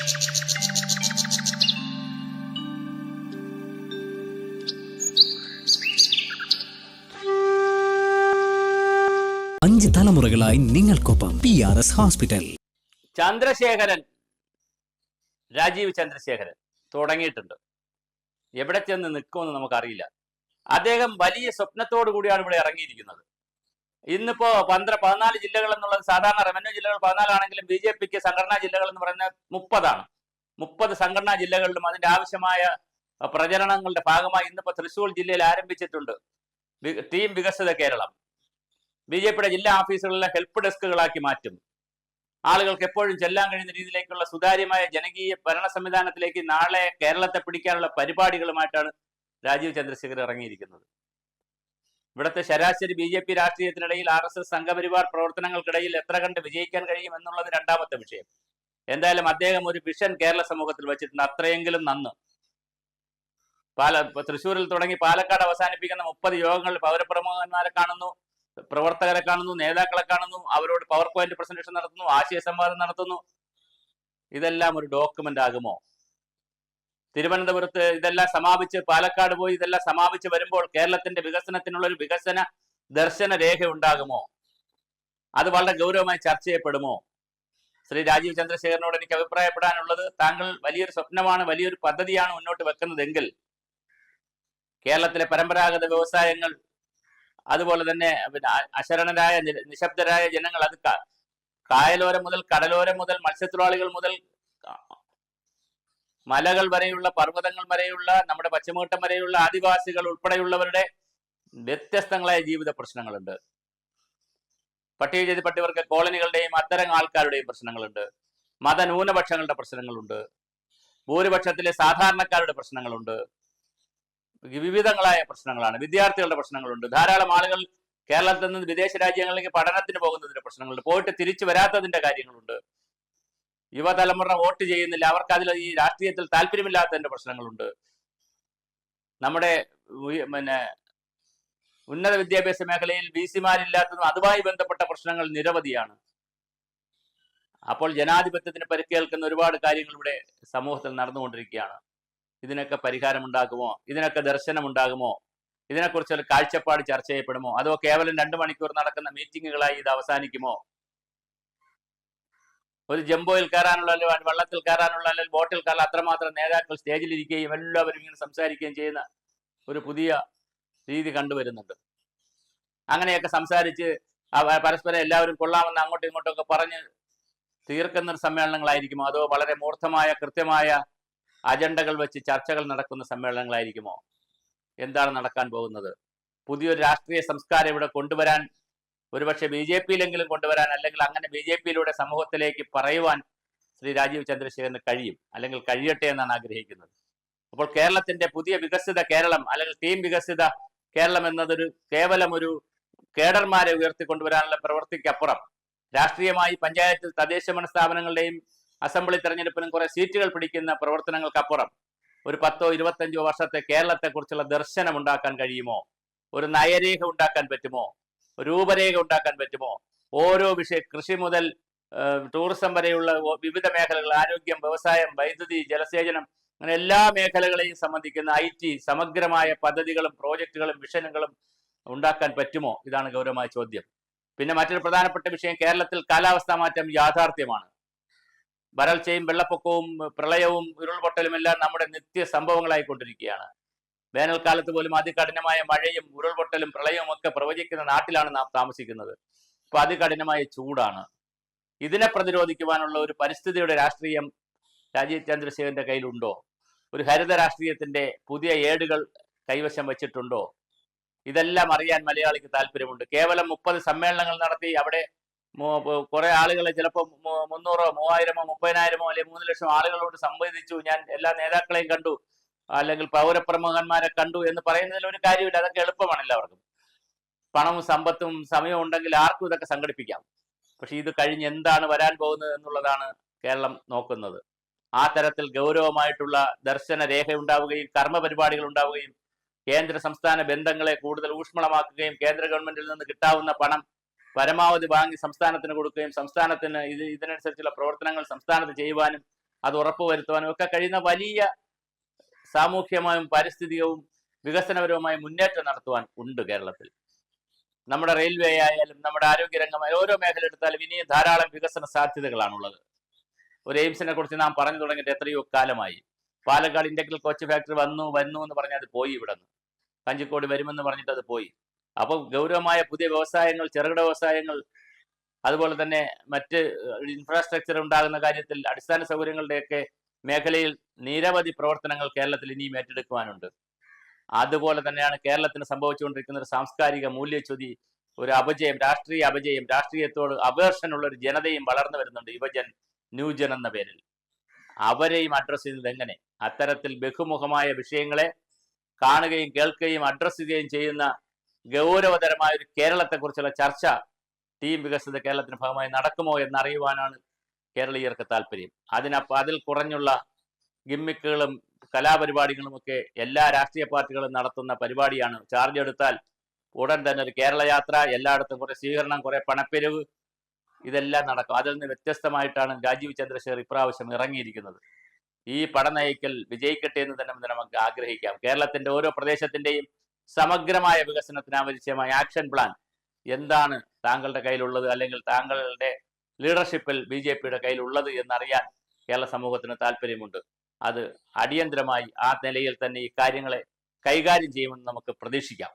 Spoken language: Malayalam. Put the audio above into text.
അഞ്ച് തലമുറകളായി നിങ്ങൾക്കൊപ്പം P R S hospital Chandrasekharan. Rajeev Chandrasekharan. തുടങ്ങിയിട്ടുണ്ട്. എവിടെ ചെന്ന് നിൽക്കുമെന്ന് നമുക്കറിയില്ല. അദ്ദേഹം വലിയ സ്വപ്നത്തോടു കൂടിയാണ് ഇവിടെ ഇറങ്ങിയിരിക്കുന്നത്. ഇന്നിപ്പോ പന്ത്ര പതിനാല് ജില്ലകൾ എന്നുള്ളത് സാധാരണ റവന്യൂ ജില്ലകൾ പതിനാലാണെങ്കിലും ബി ജെ പിക്ക് സംഘടനാ ജില്ലകൾ എന്ന് പറയുന്നത് മുപ്പതാണ്. മുപ്പത് സംഘടനാ ജില്ലകളിലും അതിന്റെ ആവശ്യമായ പ്രചരണങ്ങളുടെ ഭാഗമായി ഇന്നിപ്പോ തൃശൂർ ജില്ലയിൽ ആരംഭിച്ചിട്ടുണ്ട്. ടീം വികസിത കേരളം. ബി ജെ പിയുടെ ജില്ലാ ഓഫീസുകളിലെ ഹെൽപ്പ് ഡെസ്കുകളാക്കി മാറ്റും. ആളുകൾക്ക് എപ്പോഴും ചെല്ലാൻ കഴിയുന്ന രീതിയിലേക്കുള്ള സുതാര്യമായ ജനകീയ ഭരണ സംവിധാനത്തിലേക്ക് നാളെ കേരളത്തെ പിടിക്കാനുള്ള പരിപാടികളുമായിട്ടാണ് രാജീവ് ചന്ദ്രശേഖർ ഇറങ്ങിയിരിക്കുന്നത്. ഇവിടുത്തെ ശരാശരി ബി ജെ പി രാഷ്ട്രീയത്തിനിടയിൽ ആർ എസ് എസ് സംഘപരിവാർ പ്രവർത്തനങ്ങൾക്കിടയിൽ എത്ര കണ്ട് വിജയിക്കാൻ കഴിയും എന്നുള്ളത് രണ്ടാമത്തെ വിഷയം. എന്തായാലും അദ്ദേഹം ഒരു വിഷൻ കേരള സമൂഹത്തിൽ വെച്ചിട്ടുണ്ട്. അത്രയെങ്കിലും നന്ന്. പാല തൃശ്ശൂരിൽ തുടങ്ങി പാലക്കാട് അവസാനിപ്പിക്കുന്ന മുപ്പത് യോഗങ്ങളിൽ പൗരപ്രമുഖന്മാരെ കാണുന്നു പ്രവർത്തകരെ കാണുന്നു നേതാക്കളെ കാണുന്നു അവരോട് പവർ പോയിന്റ് പ്രസന്റേഷൻ നടത്തുന്നു ആശയ സംവാദം നടത്തുന്നു. ഇതെല്ലാം ഒരു ഡോക്യുമെന്റ് ആകുമോ? തിരുവനന്തപുരത്ത് ഇതെല്ലാം സമാപിച്ച് പാലക്കാട് പോയി ഇതെല്ലാം സമാപിച്ച് വരുമ്പോൾ കേരളത്തിന്റെ വികസനത്തിനുള്ള ഒരു വികസന ദർശന രേഖ ഉണ്ടാകുമോ? അത് വളരെ ഗൗരവമായി ചർച്ച ചെയ്യപ്പെടുമോ? ശ്രീ രാജീവ് ചന്ദ്രശേഖരനോട് എനിക്ക് അഭിപ്രായപ്പെടാനുള്ളത് താങ്കൾ വലിയൊരു സ്വപ്നമാണ് വലിയൊരു പദ്ധതിയാണ് മുന്നോട്ട് വെക്കുന്നതെങ്കിൽ കേരളത്തിലെ പരമ്പരാഗത വ്യവസായങ്ങൾ അതുപോലെ തന്നെ അശരണരായ നിശബ്ദരായ ജനങ്ങൾ അത് കായലോരം മുതൽ കടലോരം മുതൽ മത്സ്യത്തൊഴിലാളികൾ മുതൽ മലകൾ വരെയുള്ള പർവതങ്ങൾ വരെയുള്ള നമ്മുടെ പശ്ചിമഘട്ടം വരെയുള്ള ആദിവാസികൾ ഉൾപ്പെടെയുള്ളവരുടെ വ്യത്യസ്തങ്ങളായ ജീവിത പ്രശ്നങ്ങളുണ്ട്. പട്ടികജാതി പട്ടികവർഗ കോളനികളുടെയും അത്തരം ആൾക്കാരുടെയും പ്രശ്നങ്ങളുണ്ട്. മതന്യൂനപക്ഷങ്ങളുടെ പ്രശ്നങ്ങളുണ്ട്. ഭൂരിപക്ഷത്തിലെ സാധാരണക്കാരുടെ പ്രശ്നങ്ങളുണ്ട്. വിവിധങ്ങളായ പ്രശ്നങ്ങളാണ്. വിദ്യാർത്ഥികളുടെ പ്രശ്നങ്ങളുണ്ട്. ധാരാളം ആളുകൾ കേരളത്തിൽ നിന്ന് വിദേശ രാജ്യങ്ങളിലേക്ക് പഠനത്തിന് പോകുന്നതിന്റെ പ്രശ്നങ്ങളുണ്ട്. പോയിട്ട് തിരിച്ചു വരാത്തതിന്റെ കാര്യങ്ങളുണ്ട്. യുവതലമുറ വോട്ട് ചെയ്യുന്നില്ല. അവർക്ക് അതിൽ ഈ രാഷ്ട്രീയത്തിൽ താല്പര്യമില്ലാത്തതിന്റെ പ്രശ്നങ്ങളുണ്ട്. നമ്മുടെ പിന്നെ ഉന്നത വിദ്യാഭ്യാസ മേഖലയിൽ വി സിമാരില്ലാത്തതും അതുമായി ബന്ധപ്പെട്ട പ്രശ്നങ്ങൾ നിരവധിയാണ്. അപ്പോൾ ജനാധിപത്യത്തിന് പരിക്കേൽക്കുന്ന ഒരുപാട് കാര്യങ്ങൾ ഇവിടെ സമൂഹത്തിൽ നടന്നുകൊണ്ടിരിക്കുകയാണ്. ഇതിനൊക്കെ പരിഹാരമുണ്ടാകുമോ? ഇതിനൊക്കെ ദർശനമുണ്ടാകുമോ? ഇതിനെക്കുറിച്ച് ഒരു കാഴ്ചപ്പാട് ചർച്ച ചെയ്യപ്പെടുമോ? അതോ കേവലം രണ്ടു മണിക്കൂർ നടക്കുന്ന മീറ്റിങ്ങുകളായി ഇത് അവസാനിക്കുമോ? ഒരു ജംബോയിൽ കയറാനുള്ള അല്ലെങ്കിൽ വള്ളത്തിൽ കയറാനുള്ള അല്ലെങ്കിൽ ബോട്ടിൽ കയറാൻ അത്രമാത്രം നേതാക്കൾ സ്റ്റേജിൽ ഇരിക്കുകയും എല്ലാവരും ഇങ്ങനെ സംസാരിക്കുകയും ചെയ്യുന്ന ഒരു പുതിയ രീതി കണ്ടുവരുന്നുണ്ട്. അങ്ങനെയൊക്കെ സംസാരിച്ച് പരസ്പരം എല്ലാവരും കൊള്ളാമെന്ന് അങ്ങോട്ടും ഇങ്ങോട്ടും ഒക്കെ പറഞ്ഞ് തീർക്കുന്ന സമ്മേളനങ്ങളായിരിക്കുമോ? അതോ വളരെ മൂർത്തമായ കൃത്യമായ അജണ്ടകൾ വെച്ച് ചർച്ചകൾ നടക്കുന്ന സമ്മേളനങ്ങളായിരിക്കുമോ? എന്താണ് നടക്കാൻ പോകുന്നത്? പുതിയൊരു രാഷ്ട്രീയ സംസ്കാരം ഇവിടെ കൊണ്ടുവരാൻ ഒരുപക്ഷെ ബി ജെ പിയിലെങ്കിലും കൊണ്ടുവരാൻ അല്ലെങ്കിൽ അങ്ങനെ ബി ജെ പിയിലൂടെ സമൂഹത്തിലേക്ക് പറയുവാൻ ശ്രീ രാജീവ് ചന്ദ്രശേഖരന് കഴിയും. അല്ലെങ്കിൽ കഴിയട്ടെ എന്നാണ് ആഗ്രഹിക്കുന്നത്. അപ്പോൾ കേരളത്തിന്റെ പുതിയ വികസിത കേരളം അല്ലെങ്കിൽ ടീം വികസിത കേരളം എന്നതൊരു കേവലം ഒരു കേഡർമാരെ ഉയർത്തിക്കൊണ്ടുവരാനുള്ള പ്രവൃത്തിക്കപ്പുറം രാഷ്ട്രീയമായി പഞ്ചായത്തിൽ തദ്ദേശ മനസ്ഥാപനങ്ങളുടെയും സ്ഥാപനങ്ങളുടെയും അസംബ്ലി തെരഞ്ഞെടുപ്പിനും കുറെ സീറ്റുകൾ പിടിക്കുന്ന പ്രവർത്തനങ്ങൾക്കപ്പുറം ഒരു പത്തോ ഇരുപത്തഞ്ചോ വർഷത്തെ കേരളത്തെക്കുറിച്ചുള്ള ദർശനം ഉണ്ടാക്കാൻ കഴിയുമോ? ഒരു നയരേഖ ഉണ്ടാക്കാൻ പറ്റുമോ? രൂപരേഖ ഉണ്ടാക്കാൻ പറ്റുമോ? ഓരോ വിഷയ കൃഷി മുതൽ ടൂറിസം വരെയുള്ള വിവിധ മേഖലകൾ ആരോഗ്യം വ്യവസായം വൈദ്യുതി ജലസേചനം അങ്ങനെ എല്ലാ മേഖലകളെയും സംബന്ധിക്കുന്ന ഐ ടി സമഗ്രമായ പദ്ധതികളും പ്രോജക്റ്റുകളും മിഷനുകളും ഉണ്ടാക്കാൻ പറ്റുമോ? ഇതാണ് ഗൗരവമായ ചോദ്യം. പിന്നെ മറ്റൊരു പ്രധാനപ്പെട്ട വിഷയം കേരളത്തിൽ കാലാവസ്ഥാ മാറ്റം യാഥാർത്ഥ്യമാണ്. വരൾച്ചയും വെള്ളപ്പൊക്കവും പ്രളയവും ഉരുൾപൊട്ടലും എല്ലാം നമ്മുടെ നിത്യ സംഭവങ്ങളായിക്കൊണ്ടിരിക്കുകയാണ്. വേനൽക്കാലത്ത് പോലും അതികഠിനമായ മഴയും ഉരുൾപൊട്ടലും പ്രളയവും ഒക്കെ പ്രവചിക്കുന്ന നാട്ടിലാണ് നാം താമസിക്കുന്നത്. ഇപ്പൊ അതികഠിനമായ ചൂടാണ്. ഇതിനെ പ്രതിരോധിക്കുവാനുള്ള ഒരു പരിസ്ഥിതിയുടെ രാഷ്ട്രീയം രാജീവ് ചന്ദ്രശേഖരന്റെ കയ്യിലുണ്ടോ? ഒരു ഹരിത രാഷ്ട്രീയത്തിന്റെ പുതിയ ഏടുകൾ കൈവശം വെച്ചിട്ടുണ്ടോ? ഇതെല്ലാം അറിയാൻ മലയാളിക്ക് താല്പര്യമുണ്ട്. കേവലം മുപ്പത് സമ്മേളനങ്ങൾ നടത്തി അവിടെ കുറെ ആളുകളെ ചിലപ്പോൾ മുന്നൂറോ മൂവായിരമോ മുപ്പതിനായിരമോ അല്ലെങ്കിൽ മൂന്ന് ലക്ഷം ആളുകളോട് സംവദിച്ചു. ഞാൻ എല്ലാ നേതാക്കളെയും കണ്ടു. അല്ലെങ്കിൽ പൗരപ്രമുഖന്മാരെ കണ്ടു എന്ന് പറയുന്നതിൽ ഒരു കാര്യമില്ല. അതൊക്കെ എളുപ്പമാണ് എല്ലാവർക്കും പണവും സമ്പത്തും സമയവും ഉണ്ടെങ്കിൽ ആർക്കും ഇതൊക്കെ സംഘടിപ്പിക്കാം. പക്ഷെ ഇത് കഴിഞ്ഞ് എന്താണ് വരാൻ പോകുന്നത് എന്നുള്ളതാണ് കേരളം നോക്കുന്നത്. ആ തരത്തിൽ ഗൗരവമായിട്ടുള്ള ദർശന രേഖ ഉണ്ടാവുകയും കർമ്മ പരിപാടികൾ ഉണ്ടാവുകയും കേന്ദ്ര സംസ്ഥാന ബന്ധങ്ങളെ കൂടുതൽ ഊഷ്മളമാക്കുകയും കേന്ദ്ര ഗവൺമെന്റിൽ നിന്ന് കിട്ടാവുന്ന പണം പരമാവധി വാങ്ങി സംസ്ഥാനത്തിന് കൊടുക്കുകയും സംസ്ഥാനത്തിന് ഇത് ഇതിനനുസരിച്ചുള്ള പ്രവർത്തനങ്ങൾ സംസ്ഥാനത്ത് ചെയ്യുവാനും അത് ഉറപ്പുവരുത്തുവാനും ഒക്കെ കഴിയുന്ന വലിയ സാമൂഹ്യമായും പാരിസ്ഥിതികവും വികസനപരവുമായ മുന്നേറ്റം നടത്തുവാൻ ഉണ്ട് കേരളത്തിൽ. നമ്മുടെ റെയിൽവേ ആയാലും നമ്മുടെ ആരോഗ്യരംഗമായ ഓരോ മേഖല എടുത്താലും ഇനിയും ധാരാളം വികസന സാധ്യതകളാണുള്ളത്. ഒരു എയിംസിനെ കുറിച്ച് നാം പറഞ്ഞു തുടങ്ങിയിട്ട് എത്രയോ കാലമായി. പാലക്കാട് ഇൻഡക്ടൽ കോച്ച് ഫാക്ടറി വന്നു വന്നു എന്ന് പറഞ്ഞാൽ അത് പോയി ഇവിടെ നിന്ന് കഞ്ചിക്കോട് വരുമെന്ന് പറഞ്ഞിട്ട് അത് പോയി. അപ്പോൾ ഗൗരവമായ പുതിയ വ്യവസായങ്ങൾ ചെറുകിട വ്യവസായങ്ങൾ അതുപോലെ തന്നെ മറ്റ് ഇൻഫ്രാസ്ട്രക്ചർ ഉണ്ടാകുന്ന കാര്യത്തിൽ അടിസ്ഥാന സൗകര്യങ്ങളുടെയൊക്കെ മേഖലയിൽ നിരവധി പ്രവർത്തനങ്ങൾ കേരളത്തിൽ ഇനിയും ഏറ്റെടുക്കുവാനുണ്ട്. അതുപോലെ തന്നെയാണ് കേരളത്തിന് സംഭവിച്ചുകൊണ്ടിരിക്കുന്ന ഒരു സാംസ്കാരിക മൂല്യച്യുതി ഒരു അപജയം രാഷ്ട്രീയ അപജയം രാഷ്ട്രീയത്തോട് അപേർഷനുള്ള ഒരു ജനതയും വളർന്നു വരുന്നുണ്ട് യുവജൻ ന്യൂജൻ എന്ന പേരിൽ. അവരെയും അഡ്രസ്സ് ചെയ്യുന്നത് എങ്ങനെ? അത്തരത്തിൽ ബഹുമുഖമായ വിഷയങ്ങളെ കാണുകയും കേൾക്കുകയും അഡ്രസ്സ് ചെയ്യുകയും ചെയ്യുന്ന ഗൗരവതരമായ ഒരു കേരളത്തെക്കുറിച്ചുള്ള ചർച്ച ടീം വികസിത കേരളത്തിന് ഭാഗമായി നടക്കുമോ എന്നറിയുവാനാണ് കേരളീയർക്ക് താല്പര്യം. അതിനപ്പ അതിൽ കുറഞ്ഞുള്ള ഗിമ്മിക്കുകളും കലാപരിപാടികളും ഒക്കെ എല്ലാ രാഷ്ട്രീയ പാർട്ടികളും നടത്തുന്ന പരിപാടിയാണ്. ചാർജ് എടുത്താൽ ഉടൻ തന്നെ ഒരു കേരള യാത്ര എല്ലായിടത്തും കുറെ സ്വീകരണം കുറെ പണപ്പെരിവ് ഇതെല്ലാം നടക്കും. അതിൽ നിന്ന് വ്യത്യസ്തമായിട്ടാണ് രാജീവ് ചന്ദ്രശേഖർ ഇപ്രാവശ്യം ഇറങ്ങിയിരിക്കുന്നത്. ഈ പടനയിക്കൽ വിജയിക്കട്ടെ എന്ന് തന്നെ നമുക്ക് ആഗ്രഹിക്കാം. കേരളത്തിന്റെ ഓരോ പ്രദേശത്തിന്റെയും സമഗ്രമായ വികസനത്തിന് ആവശ്യമായ ആക്ഷൻ പ്ലാൻ എന്താണ് താങ്കളുടെ കയ്യിലുള്ളത്? അല്ലെങ്കിൽ താങ്കളുടെ ലീഡർഷിപ്പിൽ ബി ജെ പിയുടെ കയ്യിലുള്ളത് എന്നറിയാൻ കേരള സമൂഹത്തിന് താല്പര്യമുണ്ട്. അത് അടിയന്തരമായി ആ നിലയിൽ തന്നെ ഈ കാര്യങ്ങളെ കൈകാര്യം ചെയ്യുമെന്ന് നമുക്ക് പ്രതീക്ഷിക്കാം.